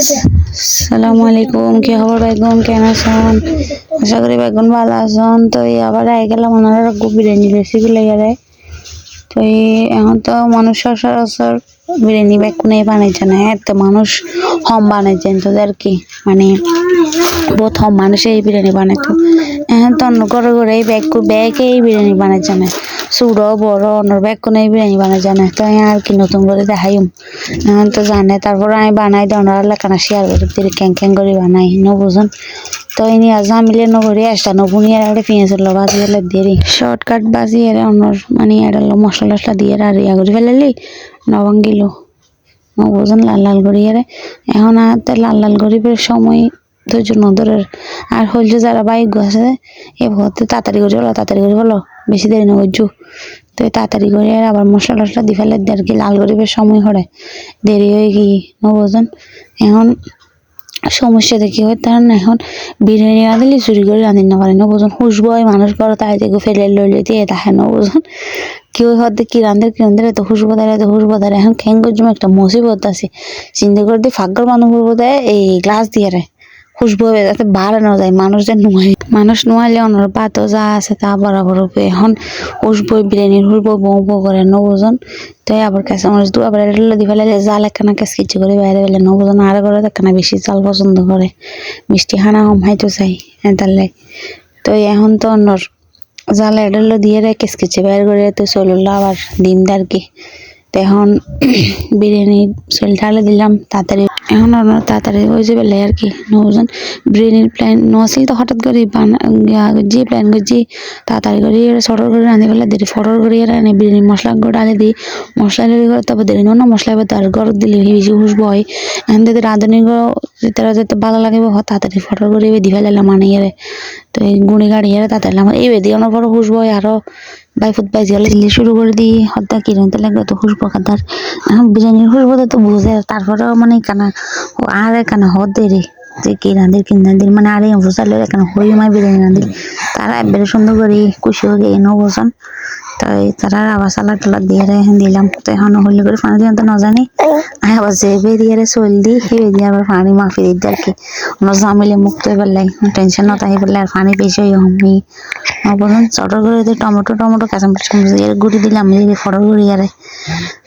সালামু আলাইকুম, কি খবর বেগুন কেন আছেন? আশা করি বেগুন ভালো আছেন। তো এই আবার আই গেলাম, ওনারা বিরিয়ানি রেসিপি লেগে দেয়। তো এই এখন তো মানুষ সচরাচর বিরিয়ানি ব্যাগ কোনো বানাইছে না এত মানুষ হম বানাইছেন তো আর কি? মানে বহুত হম মানুষ এই বিরিয়ানি বানাইতো। এখন তো অন্য ঘরে ঘরে এই ব্যাগ ব্যাগ এই বিরিয়ানি বানাইছে না। ছোটো বড় ব্যাগ কোনো বিরিয়ানি বানাইছে না তো আর কি নতুন করে দেখাইম? তো জানে তারপর আমি বানাই দিই ওনারা লেখানা শেয়ার করে দিই ক্যাং ক্যাং করে বানাই। ন তো এনে আজ আমিলে নগরে আসটা নবুনি আর একটা পেঁয়াজের লো বাজি এলে দেরি শর্টকাট বাজি এর অনর মানে এটা মশলা টসলা দিয়ে আর ইয়া করে ফেলালি নবঙ্গিলো বুঝুন লাল লাল এর এখন আর লাল লাল করিবার সময় ধৈর্য নদরের আর হলছে যারা বাইক আছে, এ ভর্তি তাড়াতাড়ি করে বলো তাড়াতাড়ি করে বলো বেশি দেরি না করছু তো তাড়াতাড়ি করে আর আবার মশলা টসলা দি ফেলে আর কি, লাল গরিবের সময় হরে দেরি হয়ে গিয়ে ন বুঝুন? এখন সমস্যা দেখি হয় তার না, এখন বিরিয়ানি রাঁধিলে চুরি করে রাঁধি না পারে না বুঝুন? হুসবই মানুষ বড় তাই দেখো ফেলে লইলে দিয়ে তাহে না বুঝুন? কেউ হয়তো কি রাঁধে কি রাঁধে তো হুসবো দাঁড়ায় তো হুসবো দাঁড়ায় এখন খেঙ্গর জন্য একটা মুসিবত আছে। চিন্তা করে দিয়ে ফাঁকর মানুষ দেয় এই গ্লাস দিয়ে রে। খুশবু হবে যাতে বাড়ানো যায়, মানুষ যে নোয়াই মানুষ নোয়াইলে অনর পাতো যা আছে তা বরাবর হবে এখন খুশবু বিরিয়ানির খুশবু বউ বউ করে, নবজন। তো আবার কাছে মানুষ দু আবার দি ফেলে জাল একখানা কাজ কিছু করে বাইরে ফেলে নবজন আর করে একখানা বেশি চাল পছন্দ করে। মিষ্টি খানা কম হাইতো চাই তাহলে তো এখন তো অন্যর জাল এডালো দিয়ে রে কেস কেচে বাইর করে তো চলল আবার দিন আর কি এখন বিরিয়ানি চল ঢালে দিলাম, তাড়াতাড়ি। এখন অন্য তাড়াতাড়ি হয়ে যাবে আর কি নজন বিরিয়ানির প্ল্যান নছিল তো হঠাৎ করে যে প্ল্যান করছি, তাড়াতাড়ি করে সটর করে রাঁধি ফেলে দেরি ফটর করে এনে বিরিয়ানি মশলা করে ডালে দিই। মশলা রেডি করে তারপর দেরি না মশলা এবার তার গরম দিলে বেশি খুশবু হয়। এখন যদি রাঁধুনি তারা যাতে ভালো লাগিব তাড়াতাড়ি ফটর করে এবার দি ফেলাম মানে তো এই গুঁড়ি গাড়ি এরা তাড়াতাড়ি আমার এই বেদি অনেক বড় খুশবু হয়, আরও বাই ফুট বাই জলে শুরু করে দিই, হত্যা কিনতে লাগবে তো খুশবো কাদার বিরিয়ানির খুশবো তো বুঝে, তারপরেও মানে কানা, ও আর কানা হত দেরি যে কি রাঁধির কিন রাঁধির মানে আর এই ফুসালে এখানে হই মাই বিরিয়ানি রাঁধি তারা একবারে সুন্দর করে খুশি হয়ে গিয়ে নো বসন তারা দিলাম। পানি যে মাফি দিতে আর কি। জামিলে মুক্ত হয়ে টেনশন হয়ে আর পানি বেশি হয়ে বলুন, চটর করে টমেটো টমেটো গুড়ি দিলাম দিয়ে গুড়ি আরে।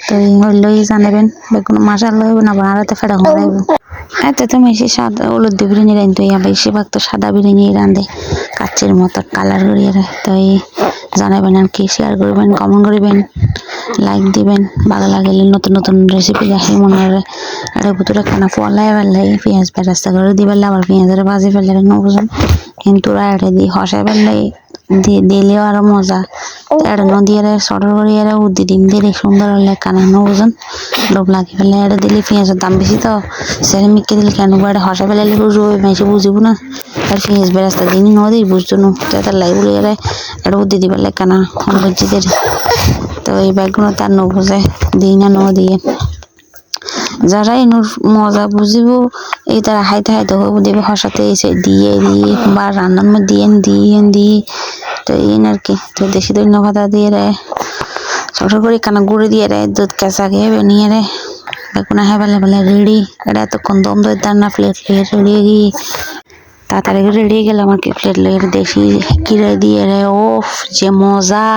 তো হইলই জানাবেন বেগুন মাসাল হইব না বাড়াতে ফেরা হইব এতে তো সাদা হলুদ দিয়ে বিরিয়ানি ইয়া বেশিরভাগ তো সাদা বিরিয়ানি রাঁধে কাচের মতো কালার করিয়ে তো এই জানাবেন আর কি শেয়ার করবেন কমেন্ট করবেন লাইক দিবেন। ভালো লাগলে নতুন নতুন রেসিপি দেখে মনে হয় আর ভিতরে খানা ফলাই ফেললাই পেঁয়াজ বেরাস্তা করে দিবেন আবার পেঁয়াজের ভাজি ফেললে নবুঝুন কিন্তু এটা দিয়ে হসাই ফেললে, দিয়ে দিলেও আরও মজা। এটা নদী এর সটর করে এর উদ্দি ডিম দিয়ে সুন্দর হলে কানা নবুঝুন লোভ লাগি ফেলে এটা দিলে পেঁয়াজের দাম বেশি তো। সেরে মিকে দিলে কেন এটা হসা ফেলে বুঝব মেসে বুঝব না। আর পেঁয়াজ বেরাস্তা দিনই নদী বুঝতো না। তো এটা লাই বলে এর এটা উদ্দি দিবার কানা বুঝিদের তো এই ব্যাগগুলো তার ন বুঝে, দিই না ন দিয়ে। যারা এনুর মজা বুঝিব, এই তারা হাইতে হাইতে হইব, দেবে হসাতে এসে দিয়ে দিয়ে, বা রান্নার মধ্যে দিয়ে দিয়ে দিয়ে। তো এই আর কি, তো দেশি দৈন্য ভাতা দিয়ে রে ছোট করে কানা গুঁড়ি দিয়ে রে, দুধ কাঁচা খেয়ে নিয়ে রে। বেগুনা হ্যাঁ বেলা বেলা রেডি, এটা এতক্ষণ দম দই দার না প্লেট লেগে রেডি গিয়ে তাড়াতাড়ি রেডি গেলাম আর কি। প্লেট লেগে দেশি কিরে দিয়ে রে ওফ যে মজা।